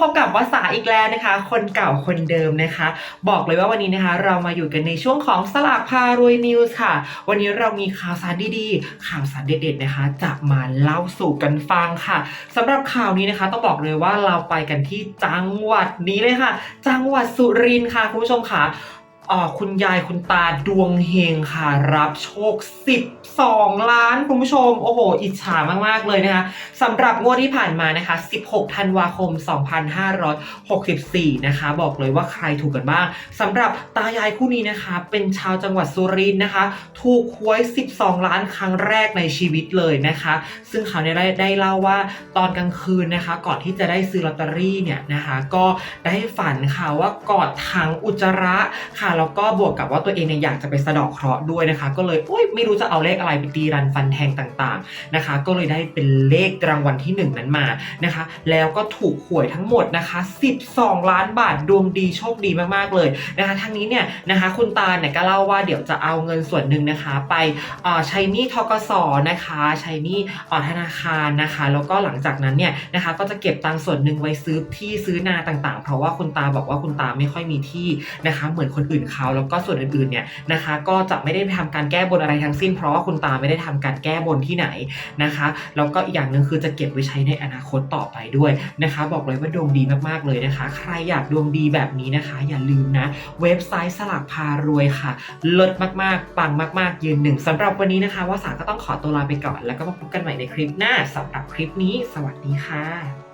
พบกับวาสาอีกแล้วนะคะ คนเก่าคนเดิมนะคะ บอกเลยว่าวันนี้นะคะ เรามาอยู่กันในช่วงของสลากพารวยนิวส์ค่ะ วันนี้เรามีข่าวสารดีๆ ข่าวสารเด็ดๆนะคะ จะมาเล่าสู่กันฟังค่ะสำหรับข่าวนี้นะคะ ต้องบอกเลยว่าเราไปกันที่จังหวัดนี้เลยค่ะ จังหวัดสุรินทร์ค่ะคุณผู้ชมค่ะอ่า คุณยายคุณตาดวงเฮงค่ะ รับโชค 12 ล้านคุณผู้ชม โอ้โห อิจฉามาก ๆ เลยนะคะสำหรับงวดที่ผ่านมานะคะ 16 ธันวาคม 2564 นะคะ บอกเลยว่าใครถูกกันบ้างสำหรับตายายคู่นี้นะคะ เป็นชาวจังหวัดสุรินทร์นะคะ ถูกหวย 12 ล้านครั้งแรกในชีวิตเลยนะคะ ซึ่งเขาเนี่ยได้ได้เล่าว่าตอนกลางคืนนะคะ ก่อนที่จะได้ซื้อลอตเตอรี่เนี่ยนะคะ ก็ได้ฝันค่ะว่ากอดถังอุจจาระค่ะแล้วก็บวกกับว่าตัวเองเนี่ยอยากจะไปสะดอกเคราะห์ด้วยนะคะ ก็เลยโอ้ยไม่รู้จะเอาเลขอะไรไปตีรันฟันแทงต่างๆนะคะ ก็เลยได้เป็นเลขรางวัลที่ 1 นั้นมานะคะ แล้วก็ถูกหวยทั้งหมดนะคะ 12 ล้านบาทดวงดีโชคดีมากๆเลยนะคะทั้งนี้เนี่ยนะคะคุณตาเนี่ยก็เล่าว่าเดี๋ยวจะเอาเงินส่วนหนึ่งนะคะ ไปอ่อใช้นี้ทกสนะคะใช้หนี้เอ่อธนาคารนะคะ แล้วก็หลังจากนั้นเนี่ยนะคะก็จะเก็บตังค์ส่วนหนึ่งไว้ซื้อที่ซื้อนาต่างๆ เพราะว่าคุณตาบอกว่าคุณตาไม่ค่อยมีที่นะคะ เหมือนคนอื่นเขาแล้วก็ส่วนอื่นๆเนี่ยนะคะก็จะไม่ได้ทำการแก้บนอะไรทั้งสิ้น เพราะว่าคุณตาไม่ได้ทำการแก้บนที่ไหนนะคะแล้วก็อีกอย่างหนึ่งคือจะเก็บไว้ใช้ในอนาคตต่อไปด้วยนะคะ บอกเลยว่าดวงดีมากๆเลยนะคะ ใครอยากดวงดีแบบนี้นะคะ อย่าลืมนะ เว็บไซต์สลากพารวยค่ะเลิศมากๆปังมากๆ ยืนหนึ่งสำหรับวันนี้นะคะว่าสาก็ต้องขอตัวลาไปก่อน แล้วก็มาพบกันใหม่ในคลิปหน้าสำหรับคลิปนี้ สวัสดีค่ะ